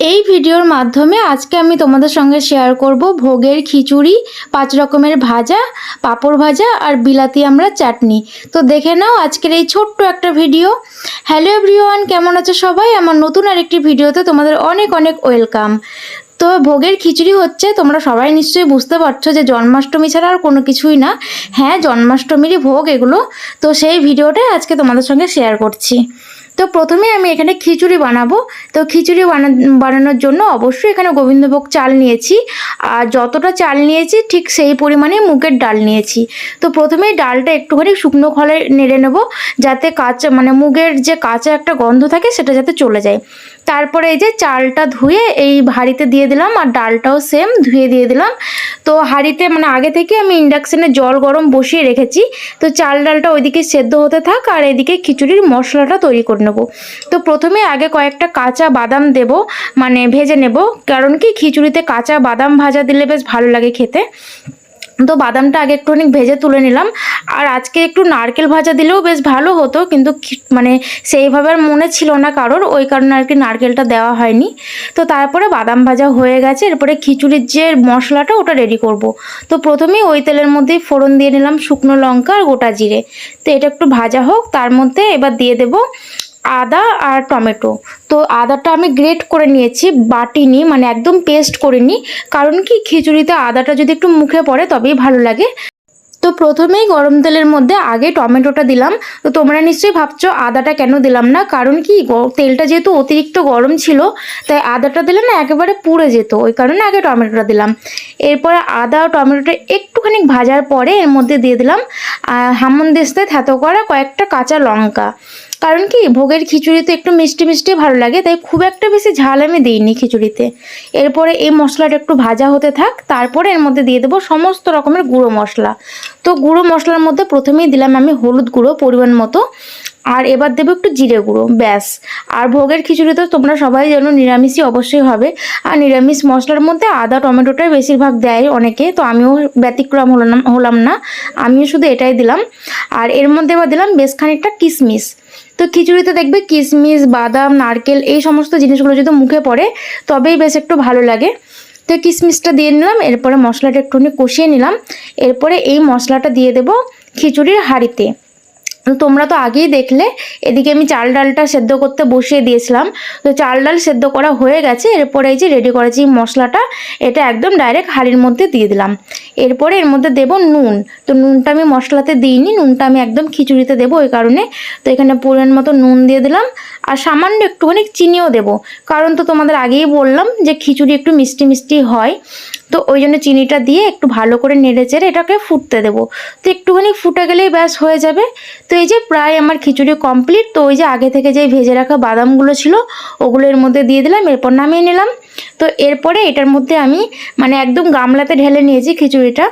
এই ভিডিওর মাধ্যমে আজকে আমি তোমাদের সঙ্গে শেয়ার করব ভোগের খিচুড়ি, পাঁচ রকমের ভাজা, পাঁপড় ভাজা আর বিলাতি আমরা চাটনি। তো দেখে নাও আজকের এই ছোট্ট একটা ভিডিও। হ্যালো এভরিওয়ান কেমন আছো সবাই? আমার নতুন আরেকটি ভিডিওতে তোমাদের অনেক অনেক ওয়েলকাম। তো ভোগের খিচুড়ি হচ্ছে, তোমরা সবাই নিশ্চয়ই বুঝতে পারছ যে জন্মাষ্টমী ছাড়া আর কোনো কিছুই না। হ্যাঁ জন্মাষ্টমীরই ভোগ এগুলো। তো সেই ভিডিওটাই আজকে তোমাদের সঙ্গে শেয়ার করছি। তো প্রথমে আমি এখানে খিচুড়ি বানাবো। তো খিচুড়ি বানা, বানানোর জন্য অবশ্যই এখানে গোবিন্দভোগ চাল নিয়েছি। আর যতটা চাল নিয়েছি ঠিক সেই পরিমাণে মুগের ডাল নিয়েছি। তো প্রথমেই ডালটা একটুখানি শুকনো খলে নেড়ে নেব, যাতে কাঁচা মানে মুগের যে কাঁচা একটা গন্ধ থাকে সেটা যাতে চলে যায়। তারপরে এই যে চালটা ধুয়ে এই হাঁড়িতে দিয়ে দিলাম আর ডালটাও সেম ধুয়ে দিয়ে দিলাম। তো হাঁড়িতে মানে আগে থেকে আমি ইন্ডাকশানে জল গরম বসিয়ে রেখেছি। তো চাল ডালটা ওইদিকে সেদ্ধ হতে থাক আর এদিকে খিচুড়ির মশলাটা তৈরি করে নেব। তো প্রথমে আগে কয়েকটা কাঁচা বাদাম দেব মানে ভেজে নেব। কারণ কি, খিচুড়িতে কাঁচা বাদাম ভাজা দিলে বেশ ভালো লাগে খেতে। তো বাদামটা আগে একটুখানি ভেজে তুলে নিলাম। আর আজকে একটু নারকেল ভাজা দিলেও বেশ ভালো হতো, কিন্তু মানে সেইভাবে আর মনে ছিল না কারোর। ওই কারণে আর কি নারকেলটা দেওয়া হয়নি। তো তারপরে বাদাম ভাজা হয়ে গেছে। এরপরে খিচুড়ির যে মশলাটা, ওটা রেডি করব। তো প্রথমেই ওই তেলের মধ্যেই ফোড়ন দিয়ে নিলাম শুকনো লঙ্কা আর গোটা জিরে। তো এটা একটু ভাজা হোক, তার মধ্যে এবার দিয়ে দেব আদা আর টমেটো। তো আদাটা আমি গ্রেট করে নিয়েছি, বাটিনি মানে একদম পেস্ট করিনি। কারণ কি, খিচুড়িতে আদাটা যদি একটু মুখে পড়ে তবেই ভালো লাগে। তো প্রথমেই গরম তেলের মধ্যে আগে টমেটোটা দিলাম। তো তোমরা নিশ্চয়ই ভাবছ, আদাটা কেন দিলাম না? কারণ কি তেলটা যেহেতু অতিরিক্ত গরম ছিল, তাই আদাটা দিলে না একেবারে পুড়ে যেত। ওই কারণে আগে টমেটোটা দিলাম। এরপরে আদা ও টমেটোটা একটুখানি ভাজার পরে এর মধ্যে দিয়ে দিলাম হামন্দিস্তে থেতো করা কয়েকটা কাঁচা লঙ্কা। কারণ কি, ভোগের খিচুড়িতে একটু মিষ্টি মিষ্টি ভালো লাগে, তাই খুব একটা বেশি ঝাল আমি দিইনি খিচুড়িতে। এরপরে এই মশলাটা একটু ভাজা হতে থাক, তারপরে এর মধ্যে দিয়ে দেবো সমস্ত রকমের গুঁড়ো মশলা। তো গুঁড়ো মশলার মধ্যে প্রথমেই দিলাম আমি হলুদ গুঁড়ো পরিমাণ মতো। আর এবার দেবো একটু জিরে গুঁড়ো, ব্যাস। আর ভোগের খিচুড়ি তো তোমরা সবাই জানো, নিরামিষই অবশ্যই হবে। আর নিরামিষ মশলার মধ্যে আদা, টমেটোটাই বেশিরভাগ দেয় অনেকে, তো আমিও ব্যতিক্রম হলাম হলাম না। আমিও শুধু এটাই দিলাম। আর এর মধ্যে এবার দিলাম বেশ খানিকটা কিশমিশ। তো খিচুড়িতে দেখবে কিশমিশ, বাদাম, নারকেল, এই সমস্ত জিনিসগুলো যদি মুখে পড়ে, তবেই বেশ একটু ভালো লাগে। তো কিশমিশটা দিয়ে নিলাম, এরপরে মশলাটা একটুখানি কষিয়ে নিলাম। এরপরে এই মশলাটা দিয়ে দেবো খিচুড়ির হাঁড়িতে। তোমরা তো আগেই দেখলে, এদিকে আমি চাল ডালটা সেদ্ধ করতে বসিয়ে দিয়েছিলাম। তো চাল ডাল সেদ্ধ করা হয়ে গেছে, এরপরে এই যে রেডি করেছি মশলাটা, এটা একদম ডাইরেক্ট হাঁড়ির মধ্যে দিয়ে দিলাম। এরপরে এর মধ্যে দেব নুন। তো নুনটা আমি মশলাতে দিইনি, নুনটা আমি একদম খিচুড়িতে দেবো ওই কারণে। তো এখানে পরিমাণ মতো নুন দিয়ে দিলাম, আর সামান্য একটুখানি চিনিও দেবো। কারণ তো তোমাদের আগেই বললাম যে খিচুড়ি একটু মিষ্টি মিষ্টি হয়। তো ওই জন্য চিনিটা দিয়ে একটু ভালো করে নেড়ে চেড়ে এটাকে ফুটতে দেবো। তো একটুখানি ফুটে গেলেই ব্যাস হয়ে যাবে। তো এই যে প্রায় আমার খিচুড়ি কমপ্লিট তো ওই যে আগে থেকে যে ভেজে রাখা বাদামগুলো ছিল, ওগুলো এর মধ্যে দিয়ে দিলাম, এরপর নামিয়ে নিলাম। তো এরপরে এটার মধ্যে আমি মানে একদম গামলাতে ঢেলে নিয়েছি খিচুড়িটা,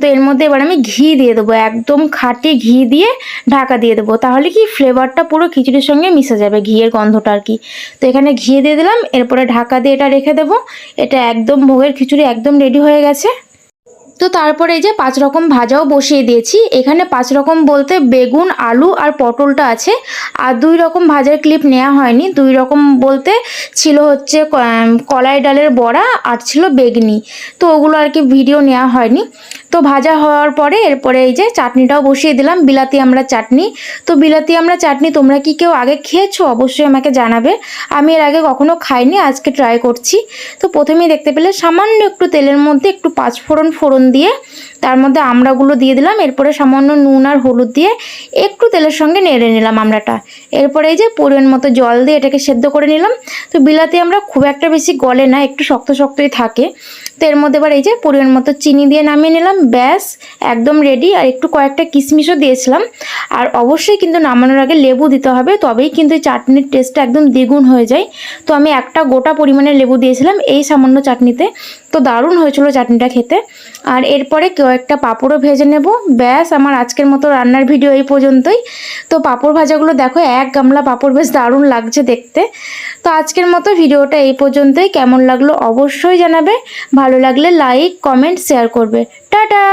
তো এর মধ্যে এবার আমি ঘি দিয়ে দেবো, একদম খাটি ঘি দিয়ে ঢাকা দিয়ে দেবো, তাহলে কি ফ্লেভারটা পুরো খিচুড়ির সঙ্গে মিশে যাবে, ঘিয়ের গন্ধটা আর কি। তো এখানে ঘি দিয়ে দিলাম, এরপরে ঢাকা দিয়ে এটা রেখে দেবো, এটা একদম ভোগের খিচুড়ি একদম রেডি হয়ে গেছে। তো তারপরে এই যে পাঁচ রকম ভাজাও বসিয়ে দিয়েছি। এখানে পাঁচ রকম বলতে বেগুন, আলু আর পটলটা আছে। আর দুই রকম ভাজার ক্লিপ নেওয়া হয়নি। দুই রকম বলতে ছিল হচ্ছে কলাই ডালের বড়া আর ছিল বেগনি। তো ওগুলো আর কি ভিডিও নেওয়া হয়নি। তো ভাজা হওয়ার পরে এরপরে এই যে চাটনিটাও বসিয়ে দিলাম। বিলাতি আমরা চাটনি। তো বিলাতি আমরা চাটনি তোমরা কি কেউ আগে খেয়েছো? অবশ্যই আমাকে জানাবে। আমি এর আগে কখনো খাইনি, আজকে ট্রাই করছি। তো প্রথমেই দেখতে পেলে সামান্য একটু তেলের মধ্যে একটু পাঁচ ফোড়ন ফোড়ন দিয়ে তার মধ্যে আমড়াগুলো দিয়ে দিলাম। এরপরে সামান্য নুন আর হলুদ দিয়ে একটু তেলের সঙ্গে নেড়ে নিলাম আমড়াটা। এরপরে এই যে পরিমাণ মতো জল দিয়ে এটাকে সেদ্ধ করে নিলাম। তো বিলাতি আমরা খুব একটা বেশি গলে না, একটু শক্ত শক্তই থাকে। তো এর মধ্যে এবার এই যে পরিমাণ মতো চিনি দিয়ে নামিয়ে নিলাম। ব্যাস, একদম রেডি আর একটু কয়েকটা কিশমিশও দিয়েছিলাম। আর অবশ্যই কিন্তু নামানোর আগে লেবু দিতে হবে, তবেই কিন্তু এই চাটনির টেস্টটা একদম দ্বিগুণ হয়ে যায়। তো আমি একটা গোটা পরিমাণে লেবু দিয়েছিলাম, এই সামান্য চাটনিতে। তো দারুণ হয়েছিল চাটনিটা খেতে। আর এরপরে কেউ একটা পাঁপড়ও ভেজে নেব। ব্যাস, আমার আজকের মতো রান্নার ভিডিও এই পর্যন্তই। তো পাঁপড় ভাজাগুলো দেখো, এক গামলা পাঁপড় বেশ দারুণ লাগছে দেখতে। তো আজকের মতো ভিডিওটা এই পর্যন্তই। কেমন লাগল অবশ্যই জানাবে। ভালো লাগলে লাইক, কমেন্ট, শেয়ার করবে। টাটা!